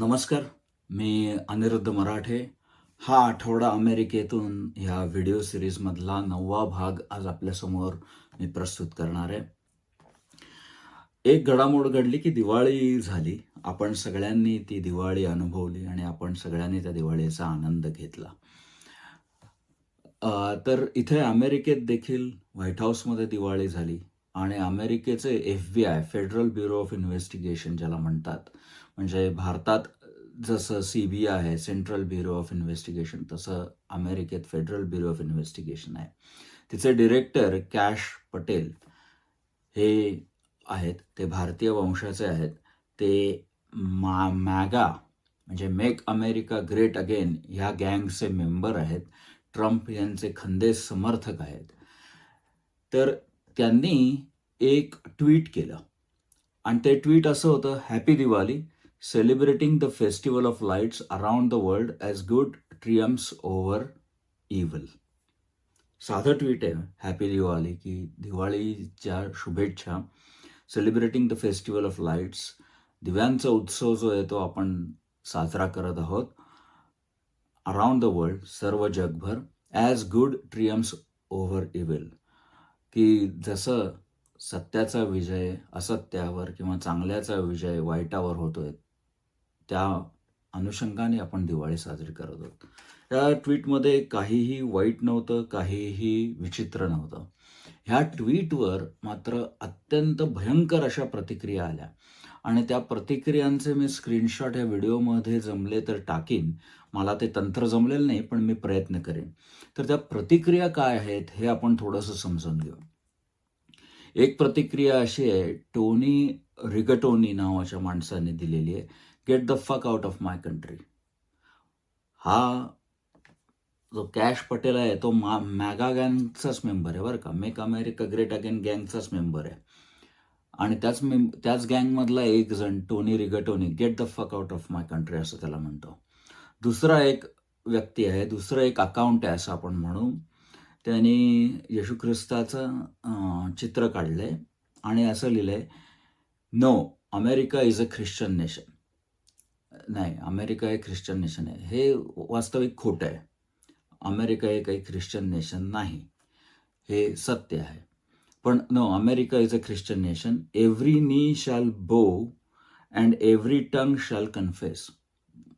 नमस्कार मी अनिरुद्ध मराठे. हा आठवडा अमेरिकेतून ह्या व्हिडिओ सिरीजमधला नववा भाग आज आपल्यासमोर मी प्रस्तुत करणार आहे. एक घडामोड घडली की दिवाळी झाली. आपण सगळ्यांनी ती दिवाळी अनुभवली आणि आपण सगळ्यांनी त्या दिवाळीचा आनंद घेतला. तर इथे अमेरिकेत देखील व्हाईट हाऊसमध्ये दिवाळी झाली आणि अमेरिकेचे F B I federal bureau of investigation ज्याला म्हणतात म्हणजे भारतात जसं सी बी आय आहे सेंट्रल ब्युरो ऑफ इन्व्हेस्टिगेशन तसं अमेरिकेत फेडरल ब्युरो ऑफ इन्व्हेस्टिगेशन आहे. तिचे डिरेक्टर कॅश पटेल हे आहेत ते भारतीय वंशाचे आहेत. ते मा मॅगा म्हणजे मेक अमेरिका ग्रेट अगेन ह्या गँगचे मेंबर आहेत. ट्रम्प यांचे खंदे समर्थक आहेत. तर त्यांनी एक ट्विट केलं. आणि ते ट्विट असं होतं happy Diwali celebrating the festival of lights around the world as good triumphs over evil साधं ट्विट आहे. हॅपी दिवाळी की दिवाळीच्या शुभेच्छा. Celebrating the festival of lights दिव्यांचा उत्सव जो आहे तो आपण साजरा करत आहोत. अराउंड द वर्ल्ड सर्व जगभर as good triumphs over evil की जसं सत्याचा विजय असत्यावर किंवा चांगल्याचा विजय वाईटावर होतोय त्या अनुषंगाने आपण दिवाळी साजरी करत आहोत. या ट्विटमध्ये काहीही वाईट नव्हतं काहीही विचित्र नव्हतं. ह्या ट्विटवर मात्र अत्यंत भयंकर अशा प्रतिक्रिया आल्या. आणि त्या प्रतिक्रियांचे मी स्क्रीनशॉट या व्हिडिओमध्ये जमले तर टाकीन. मला ते तंत्र जमलेलं नाही पण मी प्रयत्न करेन. तर त्या प्रतिक्रिया काय आहेत हे आपण थोडंसं समजून घेऊ. एक प्रतिक्रिया अशी आहे टोनी रिगटोनी नावाच्या माणसाने दिलेली आहे. Get the fuck out of my country हा जो कॅश पटेल आहे तो मा मॅगा गँगचाच मेंबर आहे बरं का. मेक अमेरिका ग्रेट अगेन गँगचाच मेंबर आहे. आणि त्याच में त्याच गँगमधला एक जण Tony Rigatoni get the fuck out of my country असं त्याला म्हणतो. दुसरा एक व्यक्ती आहे दुसरं एक अकाउंट आहे असं आपण म्हणू. त्यांनी येशू ख्रिस्ताचं चित्र काढलं आहे आणि असं लिहिलं आहे no America is a Christian nation नाही अमेरिका हे ख्रिश्चन नेशन आहे. हे वास्तविक खोटं आहे. अमेरिका हे काही ख्रिश्चन नेशन नाही. हे सत्य आहे. पण no America is a Christian nation. Every knee shall bow and every tongue shall confess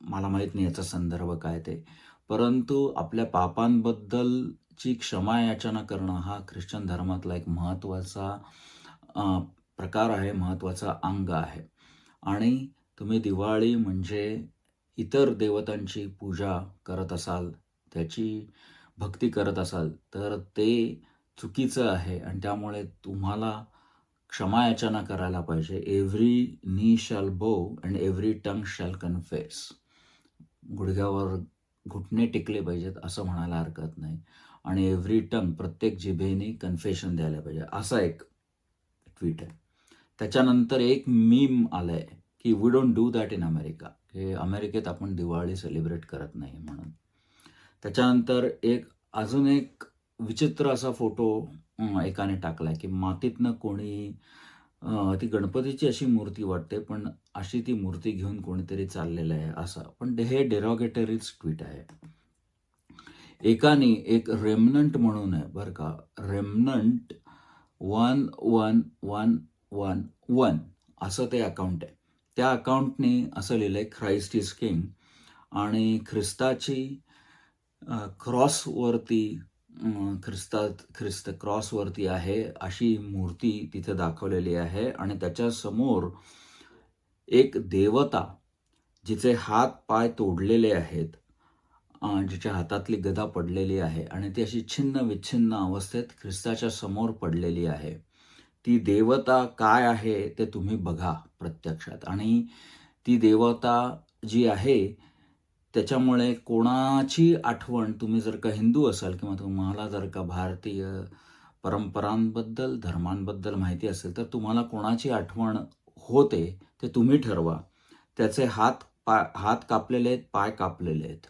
मला माहीत नाही याचा संदर्भ काय ते. परंतु आपल्या पापांबद्दलची क्षमा याचना करणं हा ख्रिश्चन धर्मातला एक महत्त्वाचा प्रकार आहे महत्त्वाचा अंग आहे. आणि तुम्ही दिवाळी म्हणजे इतर देवतांची पूजा करत असाल त्याची भक्ती करत असाल तर ते चुकीचं आहे आणि त्यामुळे तुम्हाला क्षमा याचना करायला पाहिजे. Every knee shall bow and every tongue shall confess गुडघ्यावर घुटणे टिकले पाहिजेत असं म्हणायला हरकत नाही. आणि एव्हरी टंग प्रत्येक जिभेने कन्फेशन द्यायला पाहिजे. असा एक ट्विट आहे. त्याच्यानंतर एक मीम आलं आहे की we don't do that in America हे अमेरिकेत आपण दिवाळी सेलिब्रेट करत नाही म्हणून. त्याच्यानंतर एक अजून एक विचित्र असा फोटो एकाने टाकलाय की मातीतनं कोणी ती गणपतीची अशी मूर्ती वाटते पण अशी ती मूर्ती घेऊन कोणीतरी चाललेलं आहे असं. पण हे डेरॉगेटरीच ट्विट आहे. एकाने एक रेमनंट म्हणून आहे बरं का. Remnant one one one one one असं ते अकाउंट आहे. त्या अकाउंटने असं लिहिलं आहे ख्राईस्ट इज किंग आणि ख्रिस्ताची क्रॉसवरती ख्रिस्तात ख्रिस्त क्रॉसवरती आहे अशी मूर्ती तिथे दाखवलेली आहे आणि त्याच्यासमोर एक देवता जिचे हात पाय तोडलेले आहेत जिच्या हातातली गदा पडलेली आहे आणि ती अशी छिन्न विच्छिन्न अवस्थेत ख्रिस्ताच्या समोर पडलेली आहे. ती देवता काय आहे ते तुम्ही बघा. प्रत्यक्षात. आणि ती देवता जी आहे त्याच्यामुळे कोणाची आठवण तुम्ही जर का हिंदू असाल किंवा तुम्हाला जर का भारतीय परंपरांबद्दल धर्मांबद्दल माहिती असेल तर तुम्हाला कोणाची आठवण होते ते तुम्ही ठरवा. त्याचे हात पाय हात कापलेले आहेत पाय कापलेले आहेत.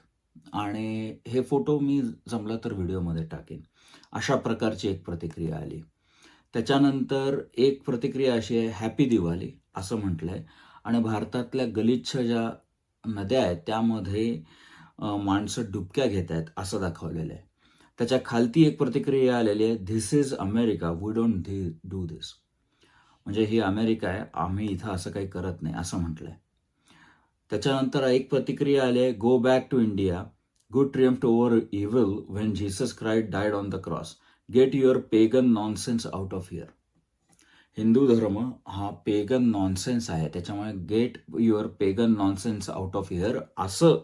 आणि हे फोटो मी जमला तर व्हिडिओमध्ये टाकेन. अशा प्रकारची एक प्रतिक्रिया आली. त्याच्यानंतर एक प्रतिक्रिया अशी आहे हॅपी दिवाळी. असं म्हटलं आहे आणि भारतातल्या गलिच्छ ज्या नद्या आहेत त्यामध्ये माणसं डुबक्या घेत आहेत असं दाखवलेलं आहे. त्याच्या खालती एक प्रतिक्रिया आलेली आहे this is America we don't do this म्हणजे ही अमेरिका आहे आम्ही इथं असं काही करत नाही असं म्हटलंय. त्याच्यानंतर एक प्रतिक्रिया आली आहे go back to India good triumph over evil when Jesus Christ died on the cross get your pagan nonsense out of here Hindu धर्म हा पेगन नॉनसेन्स आहे. त्याच्यामुळे get your pagan nonsense out of here असं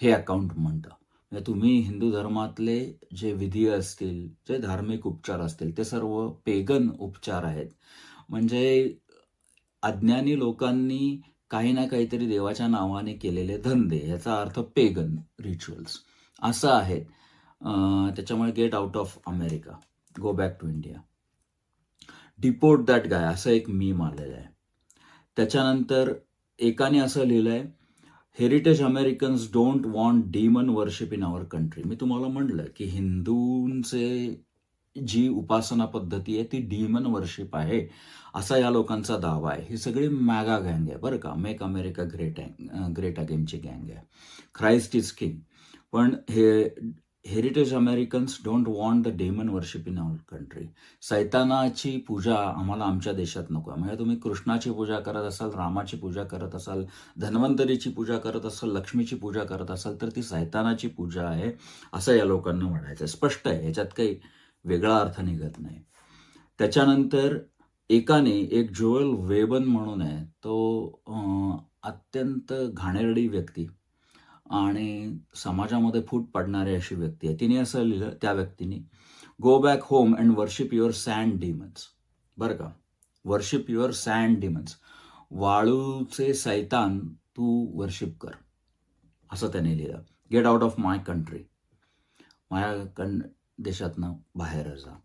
हे account म्हणतं. म्हणजे तुम्ही हिंदू धर्मातले जे विधी असतील जे धार्मिक उपचार असतील ते सर्व पेगन उपचार आहेत. म्हणजे अज्ञानी लोकांनी काही ना काहीतरी देवाच्या नावाने केलेले धंदे याचा अर्थ पेगन रिच्युअल्स असं आहे त्याच्यामुळे get out of America go back to India deport that guy असं एक मीम आलेलं आहे. त्याच्यानंतर एकाने असं लिहिलं आहे heritage Americans don't want demon worship in our country मी तुम्हाला म्हणलं की हिंदूंचे जी उपासना पद्धती आहे ती डीमन वर्शिप आहे असा या लोकांचा दावा आहे. ही सगळी मॅगा गँग आहे बरं का. मेक अमेरिका ग्रेट ग्रेट अगेनची गँग आहे. ख्राइस्ट इज किंग पण हे heritage Americans don't want the demon worship in our country सैतानाची पूजा आम्हाला आमच्या देशात नको आहे. म्हणजे तुम्ही कृष्णाची पूजा करत असाल रामाची पूजा करत असाल धन्वंतरीची पूजा करत असाल लक्ष्मीची पूजा करत असाल तर ती सैतानाची पूजा आहे असं या लोकांना म्हणायचं आहे. स्पष्ट आहे याच्यात काही वेगळा अर्थ निघत नाही. त्याच्यानंतर एकाने एक जोएल वेबन म्हणून आहे तो अत्यंत घाणेरडी व्यक्ती आणि समाजामध्ये फूट पडणारी अशी व्यक्ती आहे. तिने असं लिहिलं त्या व्यक्तीने go back home and worship your sand demons बरं का? वर्शिप युअर सँड डिमन्स वाळूचे सैतान तू वर्शिप कर. असं त्याने लिहिलं. Get out of my country माझ्या कं देशातनं बाहेर जा.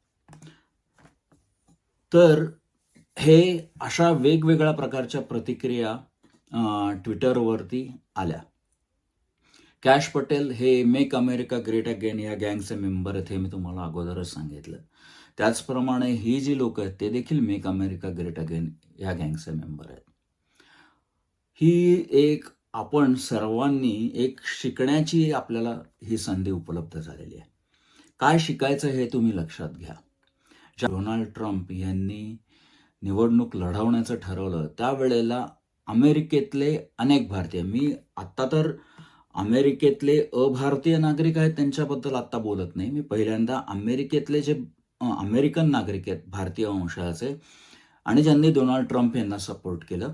तर हे अशा वेगवेगळ्या प्रकारच्या प्रतिक्रिया ट्विटरवरती आल्या. कॅश पटेल हे मेक अमेरिका ग्रेट अगेन या गँगचे मेंबर आहेत हे मी तुम्हाला अगोदरच सांगितलं. त्याचप्रमाणे ही जी लोक आहेत ते देखील मेक अमेरिका ग्रेट अगेन या गँगचे मेंबर आहेत. ही एक आपण सर्वांनी एक शिकण्याची आपल्याला ही संधी उपलब्ध झालेली आहे. काय शिकायचं हे तुम्ही लक्षात घ्या. ज्या डोनाल्ड ट्रम्प यांनी निवडणूक लढवण्याचं ठरवलं त्यावेळेला अमेरिकेतले अनेक भारतीय मी आत्ता तर अमेरिकेतले अभारतीय नागरिक आहेत त्यांच्याबद्दल आत्ता बोलत नाही. मी पहिल्यांदा अमेरिकेतले जे अमेरिकन नागरिक आहेत भारतीय वंशाचे आणि ज्यांनी डोनाल्ड ट्रम्प यांना सपोर्ट केलं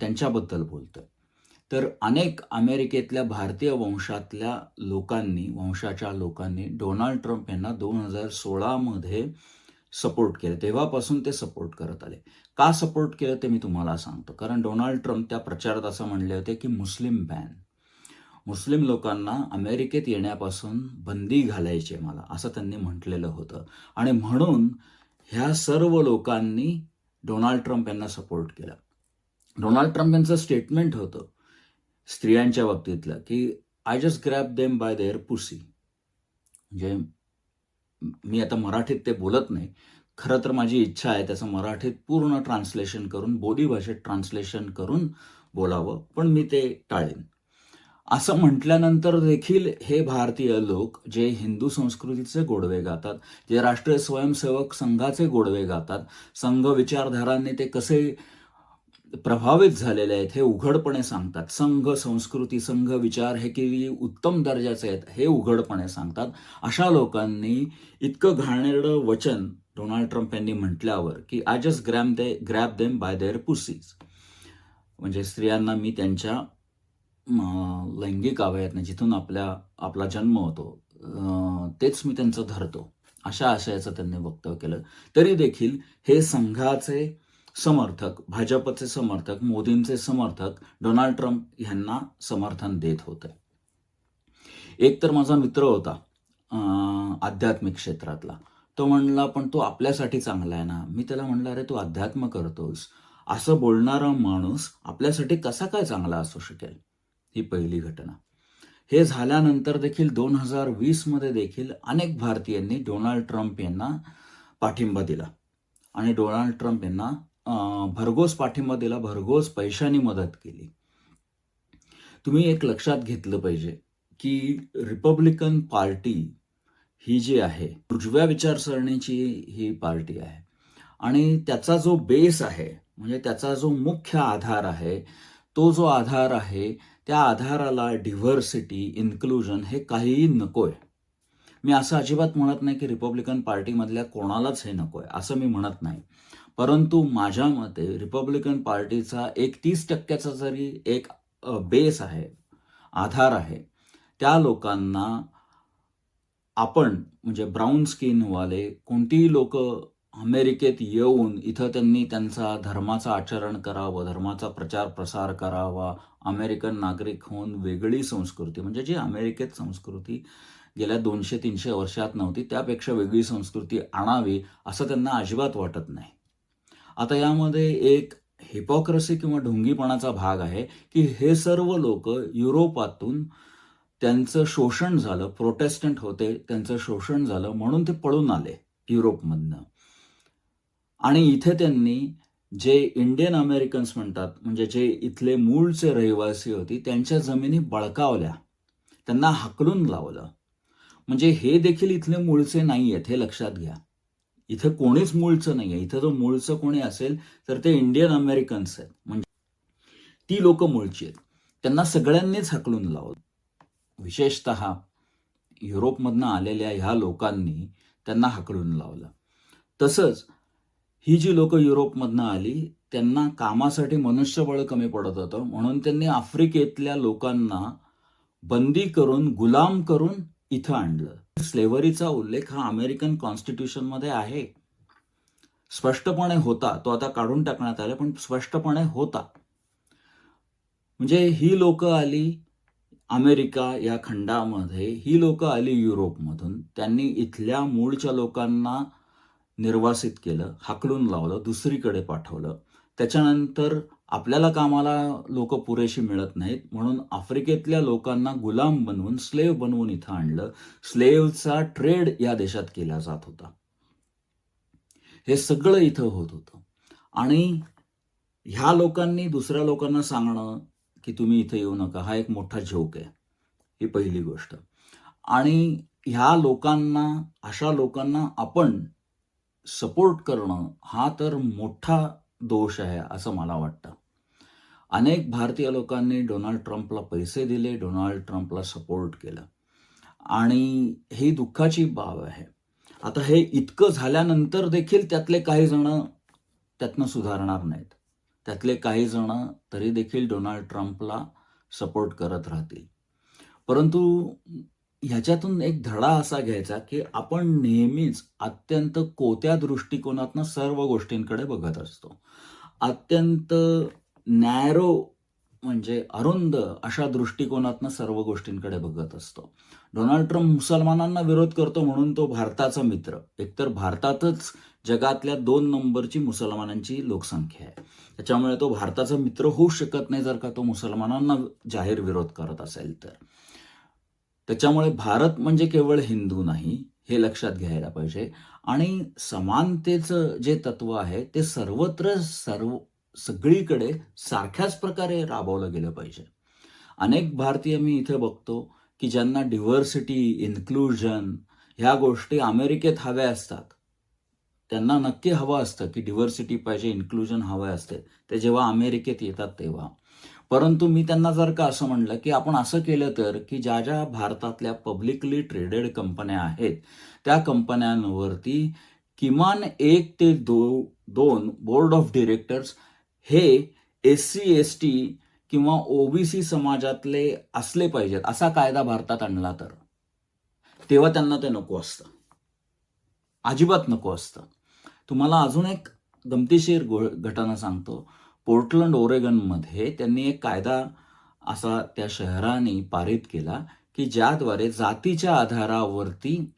त्यांच्याबद्दल बोलतोय. तर अनेक अमेरिकेतल्या भारतीय वंशातल्या लोकांनी वंशाच्या लोकांनी डोनाल्ड ट्रम्प यांना दोन हजार सोळामध्ये सपोर्ट केलं. तेव्हापासून ते सपोर्ट करत आले. का सपोर्ट केलं ते मी तुम्हाला सांगतो. कारण डोनाल्ड ट्रम्प त्या प्रचारात असं म्हणले होते की मुस्लिम बॅन. मुस्लिम लोकांना अमेरिकेत येण्यापासून बंदी घालायची आहे मला असं त्यांनी म्हटलेलं होतं. आणि म्हणून ह्या सर्व लोकांनी डोनाल्ड ट्रम्प यांना सपोर्ट केला. डोनाल्ड ट्रम्प यांचं स्टेटमेंट होतं स्त्रियांच्या बाबतीतलं की I just grab them by their pussy म्हणजे मी आता मराठीत ते बोलत नाही खरं तर माझी इच्छा आहे त्याचं मराठीत पूर्ण ट्रान्सलेशन करून बोली भाषेत ट्रान्सलेशन करून बोलावं पण मी ते टाळेन. असं म्हटल्यानंतर देखील हे भारतीय लोक जे हिंदू संस्कृतीचे गोडवे गातात जे राष्ट्रीय स्वयंसेवक संघाचे गोडवे गातात संघ विचारधारांनी ते कसे प्रभावित झालेले आहेत हे उघडपणे सांगतात. संघ संस्कृती संघ विचार हे किती उत्तम दर्जाचे आहेत हे उघडपणे सांगतात. अशा लोकांनी इतकं घाणेरडं वचन डोनाल्ड ट्रम्प यांनी म्हटल्यावर की I just grab the grab them by their pussies म्हणजे स्त्रियांना मी त्यांच्या लैंगिक अवयवातनं जिथून आपल्या आपला जन्म होतो तेच मी त्यांचं धरतो. अशा आशयाचं त्यांनी वक्तव्य केलं. तरी देखील हे संघाचे समर्थक भाजपचे समर्थक मोदींचे समर्थक डोनाल्ड ट्रम्प यांना समर्थन देत होते. एक तर माझा मित्र होता आध्यात्मिक क्षेत्रातला. तो म्हणला पण तो आपल्यासाठी चांगला आहे ना. मी त्याला म्हणला अरे तू अध्यात्म करतोस असं बोलणारा माणूस आपल्यासाठी कसा काय चांगला असू शकेल? ही पहिली घटना. हे झाल्यानंतर देखील दोन हजार वीसमध्ये देखील अनेक भारतीयांनी डोनाल्ड ट्रम्प यांना पाठिंबा दिला. आणि डोनाल्ड ट्रम्प यांना भरघोस पाठिंबा दिला भरघोस पैशांनी मदत केली. तुम्ही एक लक्षात घेतलं पाहिजे की रिपब्लिकन पार्टी ही जी आहे उजव्या विचारसरणीची ही पार्टी आहे. आणि त्याचा जो बेस आहे म्हणजे त्याचा जो मुख्य आधार आहे तो जो आधार आहे त्या आधाराला डिव्हर्सिटी इन्क्लुजन हे काहीही नको आहे मी असं अजिबात म्हणत नाही की रिपब्लिकन पार्टीमधल्या कोणालाच हे नको आहे असं मी म्हणत नाही. परंतु माझ्या मते रिपब्लिकन पार्टीचा एक तीस टक्क्याचा जरी एक बेस आहे आधार आहे त्या लोकांना आपण म्हणजे ब्राऊन स्किनवाले कोणतीही लोक अमेरिकेत येऊन इथं त्यांनी त्यांचा धर्माचं आचरण करावं धर्माचा प्रचार प्रसार करावा अमेरिकन नागरिक होऊन वेगळी संस्कृती म्हणजे जी अमेरिकेत संस्कृती गेल्या दोनशे तीनशे वर्षात नव्हती त्यापेक्षा वेगळी संस्कृती आणावी असं त्यांना अजिबात वाटत नाही. आता यामध्ये एक हिपॉक्रसी किंवा ढोंगीपणाचा भाग आहे की हे सर्व लोक युरोपातून त्यांचं शोषण झालं प्रोटेस्टंट होते त्यांचं शोषण झालं म्हणून ते पळून आले युरोपमधनं. आणि इथे त्यांनी जे इंडियन अमेरिकन्स म्हणतात म्हणजे जे इथले मूळचे रहिवासी होती त्यांच्या जमिनी बळकावल्या. त्यांना हाकलून लावलं. म्हणजे हे देखील इथले मूळचे नाही आहेत हे लक्षात घ्या. इथं कोणीच मूळचं नाही आहे इथं जर मूळचं कोणी असेल तर ते इंडियन अमेरिकन्स आहेत. म्हणजे ती लोक मूळची आहेत. त्यांना सगळ्यांनीच हाकलून लावलं. विशेषत युरोपमधनं आलेल्या ह्या लोकांनी त्यांना हाकलून लावलं. तसंच ही जी लोक युरोपमधनं आली त्यांना कामासाठी मनुष्यबळ कमी पडत होतं. म्हणून त्यांनी आफ्रिकेतल्या लोकांना बंदी करून गुलाम करून इथं आणलं. स्लेव्हरीचा उल्लेख हा अमेरिकन कॉन्स्टिट्यूशनमध्ये आहे. स्पष्टपणे होता. तो आता काढून टाकण्यात आला पण स्पष्टपणे होता. म्हणजे ही लोक आली अमेरिका या खंडामध्ये ही लोक आली युरोपमधून. त्यांनी इथल्या मूळच्या लोकांना निर्वासित केलं हाकलून लावलं दुसरीकडे पाठवलं. त्याच्यानंतर आपल्याला कामाला लोक पुरेशी मिळत नाहीत. म्हणून आफ्रिकेतल्या लोकांना गुलाम बनवून स्लेव बनवून इथं आणलं. स्लेवचा ट्रेड या देशात केला जात होता. हे सगळं इथं होत होतं. आणि ह्या लोकांनी दुसऱ्या लोकांना सांगणं की तुम्ही इथं येऊ नका हा एक मोठा झोक आहे. ही पहिली गोष्ट. आणि ह्या लोकांना अशा लोकांना आपण सपोर्ट करणं हा तर मोठा दोष आहे असं मला वाटतं. अनेक भारतीय लोकांनी डोनाल्ड ट्रम्पला पैसे दिले डोनाल्ड ट्रम्पला सपोर्ट केलं. आणि ही दुःखाची बाब आहे. आता हे इतकं झाल्यानंतर देखील त्यातले काही जण त्यातनं सुधारणार नाहीत. त्यातले काही जण तरी देखील डोनाल्ड ट्रम्पला सपोर्ट करत राहतील. परंतु ह्याच्यातून एक धडा असा घ्यायचा की आपण नेहमीच अत्यंत कोत्या दृष्टिकोनातनं सर्व गोष्टींकडे बघत असतो. अत्यंत नॅरो म्हणजे अरुंद अशा दृष्टिकोनातनं सर्व गोष्टींकडे बघत असतो. डोनाल्ड ट्रम्प मुसलमानांना विरोध करतो म्हणून तो भारताचा मित्र. एकतर भारतातच जगातल्या दोन नंबरची मुसलमानांची लोकसंख्या आहे. त्याच्यामुळे तो भारताचा मित्र होऊ शकत नाही जर का तो मुसलमानांना जाहीर विरोध करत असेल तर. त्याच्यामुळे भारत म्हणजे केवळ हिंदू नाही हे लक्षात घ्यायला पाहिजे. आणि समानतेचं जे तत्व आहे ते सर्वत्र सर्व सगळीकडे सारख्याच प्रकारे राबवलं गेलं पाहिजे. अनेक भारतीय मी इथे बघतो की ज्यांना डिव्हर्सिटी इन्क्लुजन ह्या गोष्टी अमेरिकेत हव्या असतात. त्यांना नक्की हवं असतं की डिव्हर्सिटी पाहिजे इन्क्लुजन हवं असते. ते जेव्हा अमेरिकेत येतात तेव्हा. परंतु मी त्यांना जर का असं म्हणलं की आपण असं केलं तर की ज्या ज्या भारतातल्या पब्लिकली ट्रेडेड कंपन्या आहेत त्या कंपन्यांवरती किमान एक ते दो दोन बोर्ड ऑफ डिरेक्टर्स हे एस सी एस टी किंवा ओबीसी समाजातले असले पाहिजेत. असा कायदा भारतात आणला तर. तेव्हा त्यांना ते नको असतं. अजिबात नको असतं. तुम्हाला अजून एक गमतीशीर गो घटना सांगतो. पोर्टलंड ओरेगनमध्ये त्यांनी एक कायदा असा त्या शहराने पारित केला की ज्याद्वारे जातीच्या आधारावरती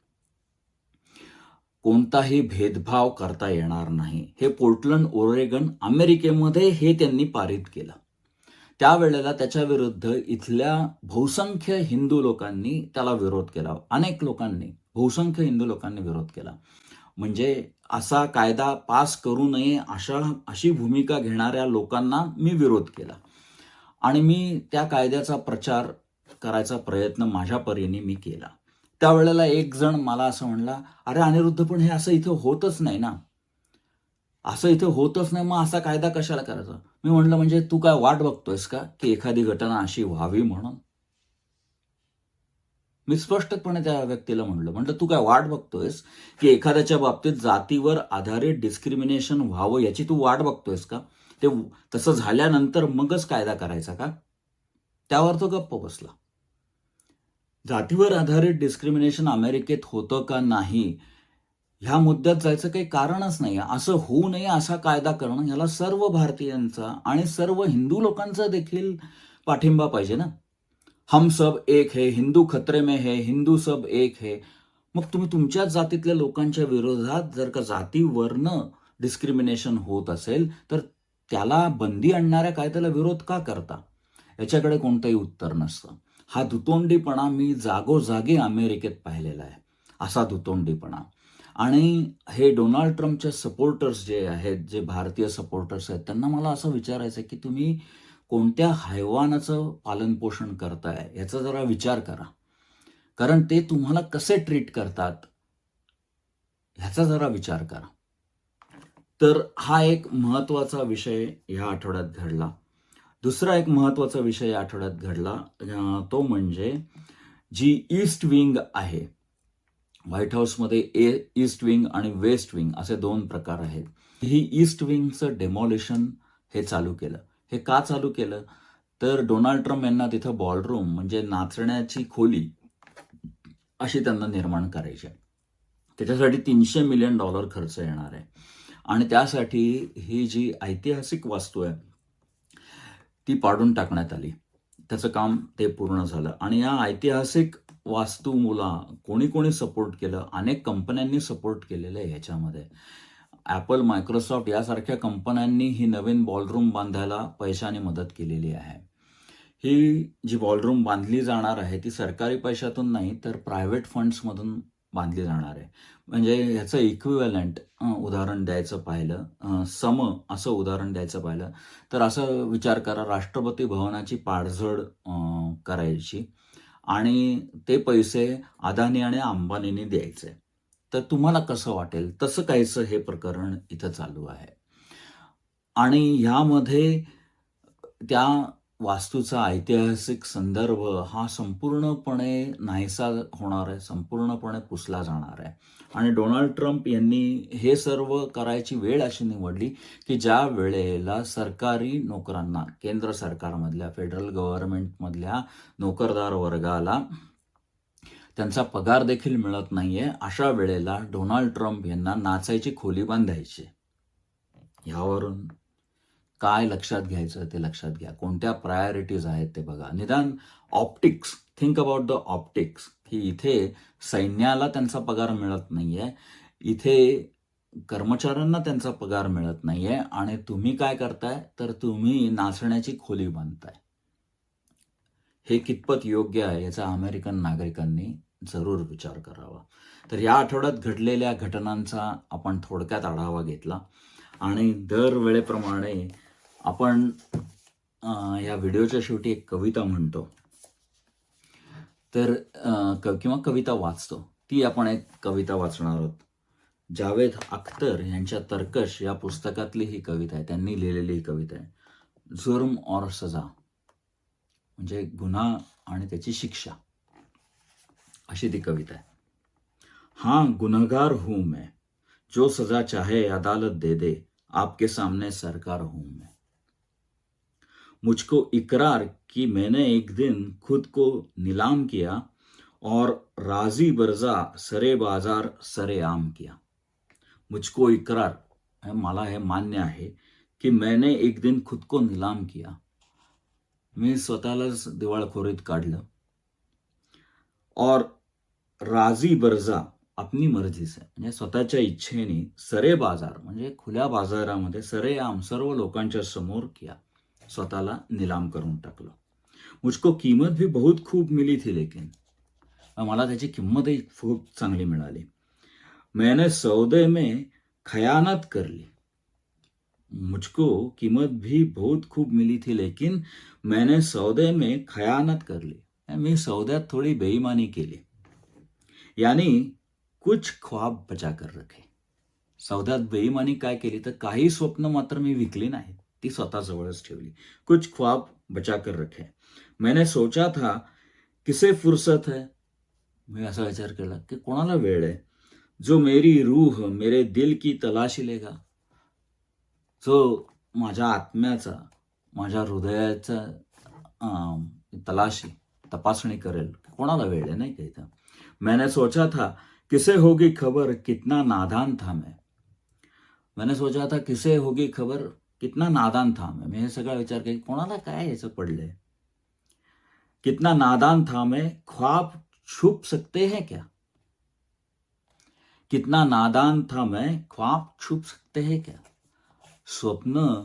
कोणताही भेदभाव करता येणार नाही. हे पोर्टलंड ओरेगन अमेरिकेमध्ये हे त्यांनी पारित केलं. त्यावेळेला त्याच्या विरुद्ध इथल्या बहुसंख्य हिंदू लोकांनी त्याला विरोध केला. अनेक लोकांनी बहुसंख्य हिंदू लोकांनी विरोध केला. म्हणजे असा कायदा पास करू नये अशा अशी भूमिका घेणाऱ्या लोकांना मी विरोध केला. आणि मी त्या कायद्याचा प्रचार करायचा प्रयत्न माझ्या परीने मी केला. त्यावेळेला एक जण मला असं म्हणला अरे अनिरुद्ध पण हे असं इथं होतच नाही ना. असं इथं होतच नाही मग असा कायदा कशाला करायचा? मी म्हटलं म्हणजे तू काय वाट बघतोयस का की एखादी घटना अशी व्हावी म्हणून? मी स्पष्टपणे त्या व्यक्तीला म्हणलं. म्हटलं तू काय वाट बघतोयस की एखाद्याच्या बाबतीत जातीवर आधारित डिस्क्रिमिनेशन व्हावं याची तू वाट बघतोयस का? ते तसं झाल्यानंतर मगच कायदा करायचा का? त्यावर तो गप्प बसला. जातीवर आधारित डिस्क्रिमिनेशन अमेरिकेत होतं का नाही? ह्या मुद्द्यात जायचं काही कारणच नाही. असं होऊ नये असा कायदा करणं ह्याला सर्व भारतीयांचा आणि सर्व हिंदू लोकांचा देखील पाठिंबा पाहिजे ना? हम सब एक है हिंदू खतरे में है हिंदू सब एक है. मग तुम्ही तुमच्याच जातीतल्या लोकांच्या विरोधात जर का जातीवरनं डिस्क्रिमिनेशन होत असेल तर त्याला बंदी आणणाऱ्या कायद्याला विरोध का करता? याच्याकडे कोणतंही उत्तर नसतं. हा दुतोंडीपणा मी जागोजागी अमेरिकेत पाहिलेला आहे. असा दुतोंडीपणा. आणि हे डोनाल्ड ट्रम्पचे सपोर्टर्स जे आहेत जे भारतीय सपोर्टर्स आहेत त्यांना मला असं विचारायचं आहे की तुम्ही कोणत्या हैवानाचं पालनपोषण करताय याचा जरा विचार करा. कारण ते तुम्हाला कसे ट्रीट करतात ह्याचा जरा विचार करा. तर हा एक महत्त्वाचा विषय ह्या आठवड्यात घडला. दुसरा एक महत्त्वाचा विषय या आठवड्यात घडला तो म्हणजे जी ईस्ट विंग आहे व्हाईट हाऊसमध्ये ए ईस्ट विंग आणि वेस्ट विंग असे दोन प्रकार आहेत. ही ईस्ट विंगचं डेमॉलिशन हे चालू केलं. हे का चालू केलं? तर डोनाल्ड ट्रम्प यांना तिथं बॉलरूम म्हणजे नाचण्याची खोली अशी त्यांना निर्माण करायची आहे. त्याच्यासाठी तीनशे मिलियन डॉलर खर्च येणार आहे. आणि त्यासाठी ही जी ऐतिहासिक वास्तू आहे ती पाडून टाकण्यात आली. त्याचं काम ते पूर्ण झालं. आणि या ऐतिहासिक वास्तू मुला कोणी कोणी सपोर्ट केलं? अनेक कंपन्यांनी सपोर्ट केलेलं आहे ह्याच्यामध्ये ॲपल मायक्रोसॉफ्ट यासारख्या कंपन्यांनी ही नवीन बॉलरूम बांधायला पैशाने मदत केलेली आहे. ही जी बॉलरूम बांधली जाणार आहे ती सरकारी पैशातून नाही तर प्रायव्हेट फंड्समधून बांधली जाणार आहे. म्हणजे ह्याचं इक्विवलंट उदाहरण द्यायचं पाहिलं सम असं उदाहरण द्यायचं पाहिलं तर असं विचार करा राष्ट्रपती भवनाची पाडझड करायची आणि ते पैसे अदानी आणि अंबानींनी द्यायचे. तर तुम्हाला कसं वाटेल? तसं काहीचं हे प्रकरण इथं चालू आहे. आणि ह्यामध्ये त्या वास्तूचा ऐतिहासिक संदर्भ हा संपूर्णपणे नाहीसा होणार आहे संपूर्णपणे पुसला जाणार आहे. आणि डोनाल्ड ट्रम्प यांनी हे सर्व करायची वेळ अशी निवडली की ज्या वेळेला सरकारी नोकरांना केंद्र सरकारमधल्या फेडरल गव्हर्नमेंटमधल्या नोकरदार वर्गाला त्यांचा पगार देखील मिळत नाहीये अशा वेळेला डोनाल्ड ट्रम्प यांना नाचायची खोली बांधायची. ह्यावरून काय लक्षात घ्यायचं ते लक्षात घ्या. कोणत्या प्रायोरिटीज आहेत ते बघा. निदान optics think about the optics की इथे सैन्याला त्यांचा पगार मिळत नाहीये इथे कर्मचाऱ्यांना त्यांचा पगार मिळत नाहीये आणि तुम्ही काय करताय? तर तुम्ही नाचण्याची खोली बांधताय. हे कितपत योग्य आहे याचा अमेरिकन नागरिकांनी जरूर विचार करावा. तर या आठवड्यात घडलेल्या घटनांचा आपण थोडक्यात आढावा घेतला आणि दरवेळेप्रमाणे आपण या व्हिडिओच्या शेवटी एक कविता म्हणतो. तर क- किंवा कविता वाचतो. ती आपण एक कविता वाचणार आहोत. जावेद अख्तर यांच्या तर्कश या पुस्तकातली ही कविता आहे. त्यांनी लिहिलेली ही कविता आहे. जुर्म और सजा. म्हणजे गुन्हा आणि त्याची शिक्षा. अशी ती कविता आहे. हाँ गुनहगार हूँ मैं, जो सजा चाहे अदालत दे दे, आपके सामने सरकार हूँ मैं। मुझको इकरार कि मैंने एक दिन खुद को नीलाम किया और राज़ी बर्जा सरे बाज़ार सरे आम किया। मुझको इकरार मला हे, मान्य है कि मैंने एक दिन खुद को नीलाम किया। मी स्वतःलाच दिवाळखोरीत काढलं. और राजी बर्जा अपनी मर्जी म्हणजे स्वतःच्या इच्छेने सरे बाजार म्हणजे खुल्या बाजारामध्ये सरे आम सर्व लोकांच्या समोर किया स्वतःला निलाम करून टाकलं. मुझको कीमत भी बहुत खूप मिली थी लेकिन मला त्याची किंमतही खूप चांगली मिळाली. मैंने सौदे में खयानत करली मुझको कीमत भी बहुत खूब मिली थी, लेकिन मैंने सौदे में खयानत कर ली। मैं सौद्यात थोडी बेईमानी के लिए, यानी कुछ ख्वाब बचा कर रखे। सौद्यात बेईमानी काय केली तर काही स्वप्न मात्र मी विकली नाही ती स्वतः जवळच ठेवली। कुछ ख्वाब बचा कर रखे। मैंने सोचा था, किसे फुर्सत है? मी असा विचार केला की कोणाला वेळ आहे? जो मेरी रूह मेरे दिल की तलाशी लेगा। जो माझ्या आत्म्याचा माझ्या हृदयाचा तलाशी तपासणी करेल कोणाला वेळ आहे नाही काही मैंने सोचा था किसे होगी खबर कितना नादान था मैं. मैंने सोचा था किसे होगी खबर कितना नादान था मैं. मी हे सगळा विचार केला कोणाला काय याचं पडलंय? कितना नादान था मैं ख्वाब छुप सकते हैं क्या? कितना नादान था मैं ख्वाब छुप सकते हैं क्या? स्वप्न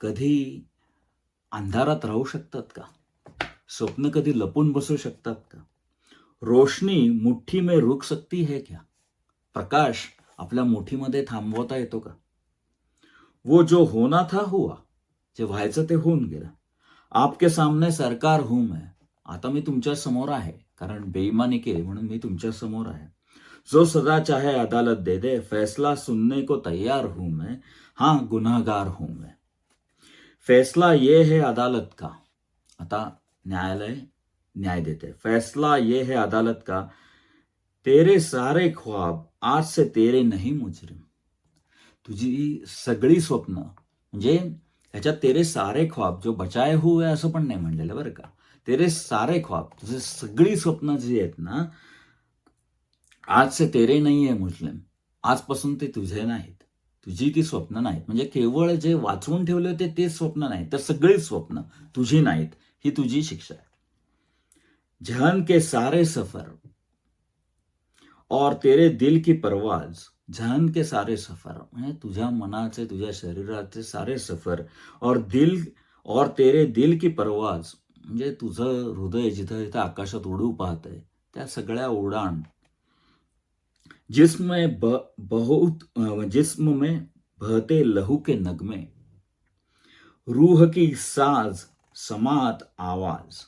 कधी अंधारात राहू शकतात का? स्वप्न कधी लपून बसू शकतात का? रोशनी मुठ्ठी में रुक सकती है क्या? प्रकाश आपल्या मुठीमध्ये थांबवता येतो का? वो जो होना था हुआ जे व्हायचं ते होऊन गेलं. आपके सामने सरकार हूं मैं. आता मी तुमच्यासमोर आहे कारण बेईमानी केली म्हणून मी तुमच्यासमोर आहे. जो सदा चाहे अदालत दे दे फैसला सुनने को तैयार हूं मैं. हाँ गुनाहगार हूँ मैं। फैसला ये है अदालत का। आता न्यायालय न्याय देते फैसला ये है अदालत का, तेरे सारे ख्वाब आज से तेरे नहीं मुजरिम। तुझी सगळी स्वप्न म्हणजे ह्याच्यात तेरे सारे ख्वाब जो बचाए हुए असं पण नाही म्हणलेलं बरं का, तेरे सारे ख्वाब, तुझे सगळी स्वप्न जी आहेत ना आज से तेरे नाही आहे मुस्लिम आजपासून ते तुझे नाहीत तुझी ती स्वप्न नाहीत. म्हणजे केवळ जे वाचवून ठेवले होते ते स्वप्न नाही तर सगळी स्वप्न तुझी नाहीत ही तुझी शिक्षा आहे. जहन के सारे सफर और तेरे दिल की परवाज जहन के सारे सफर. म्हणजे तुझ्या मनाचे तुझ्या शरीराचे सारे सफर और दिल और तेरे दिल की परवाज. म्हणजे तुझं हृदय जिथं जिथं आकाशात उडू पाहतंय त्या सगळ्या उडाण जिस्म में ब, बहुत जिस्म में बहते लहू के नगमे। रूह की साज समात आवाज।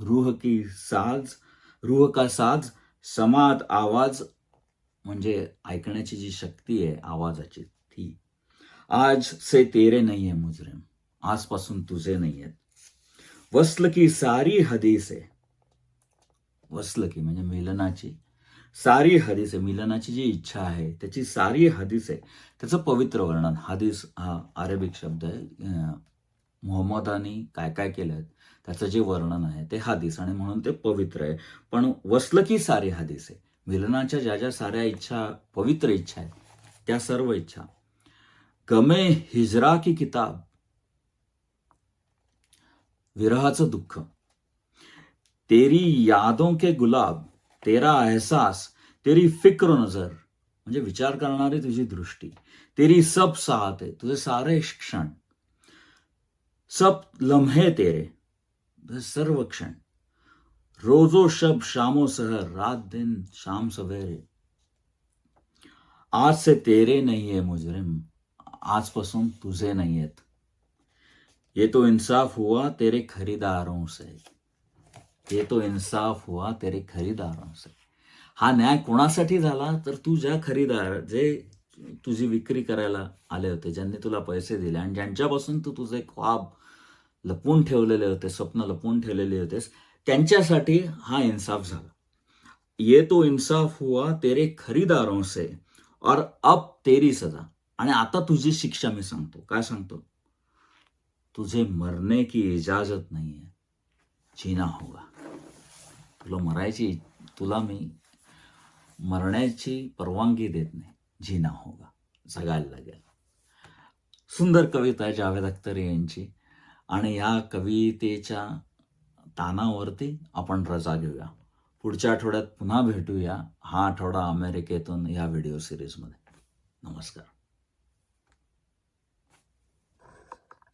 रूह की साज रूह का साज समात आवाज म्हणजे ऐकण्याची जी शक्ती आहे आवाजाची ती. आज से तेरे नाही आहे मुजरेम. आजपासून तुझे नाही आहेत वसल की सारी हदीस. आहे वसल की म्हणजे मिलनाची. सारी हदीस आहे. मिलनाची जी इच्छा आहे त्याची सारी हदीस आहे. त्याचं पवित्र वर्णन हदीस हा अरेबिक शब्द आहे. मोहम्मदानी काय काय केलं त्याचं जे वर्णन आहे ते हदीस आणि म्हणून ते पवित्र आहे. पण वसलं की सारी हदीस आहे. मिलनाच्या ज्या ज्या साऱ्या इच्छा पवित्र इच्छा आहेत त्या सर्व इच्छा. गमे हिजरा की किताब. विरहाचं दुःख. तेरी यादों के गुलाब. तेरा एहसास, तेरी फ़िक्र नज़र, म्हणजे विचार करणारी तुझी दृष्टी, तेरी सब आहे तुझे सारे क्षण, सब लम्हे तेरे, तुझे सर्व क्षण. रोजो शब, शामो सहर, रात दिन, शाम सवेरे. आज से तेरे नहीं है मुजरिम आजपासून तुझे नाही आहेत ये तो इंसाफ हुआ तेरे खरीदारों से. ये तो इंसाफ हुआ तेरे खरीदारों से। हा न्याय कोणासाठी झाला? तर तू ज्या खरीदार जे तुझी विक्री करायला आले होते ज्यांनी तुला पैसे दिले आणि ज्यांच्यापासून तू तुझे ख्वाब लपवून ठेवलेले होते स्वप्न लपवून ठेवलेले होतेस त्यांच्यासाठी हा इन्साफ झाला. ये तो इंसाफ हुआ तेरे खरीदारों से और अब तेरी सजा। आणि आता तुझी शिक्षा मी सांगतो. काय सांगतो? तुझे मरने की इजाजत नाही आहे जीना होगा. तुला मरायची तुला मी मरण्याची परवानगी देत नाही. जीना होगा जगायला लागेल. सुंदर कविता आहे जावेद अख्तर यांची. आणि या कवितेच्या तानावरती आपण रजा घेऊया. पुढच्या आठवड्यात पुन्हा भेटूया. हा आठवडा अमेरिकेतून या व्हिडिओ सिरीजमध्ये. नमस्कार.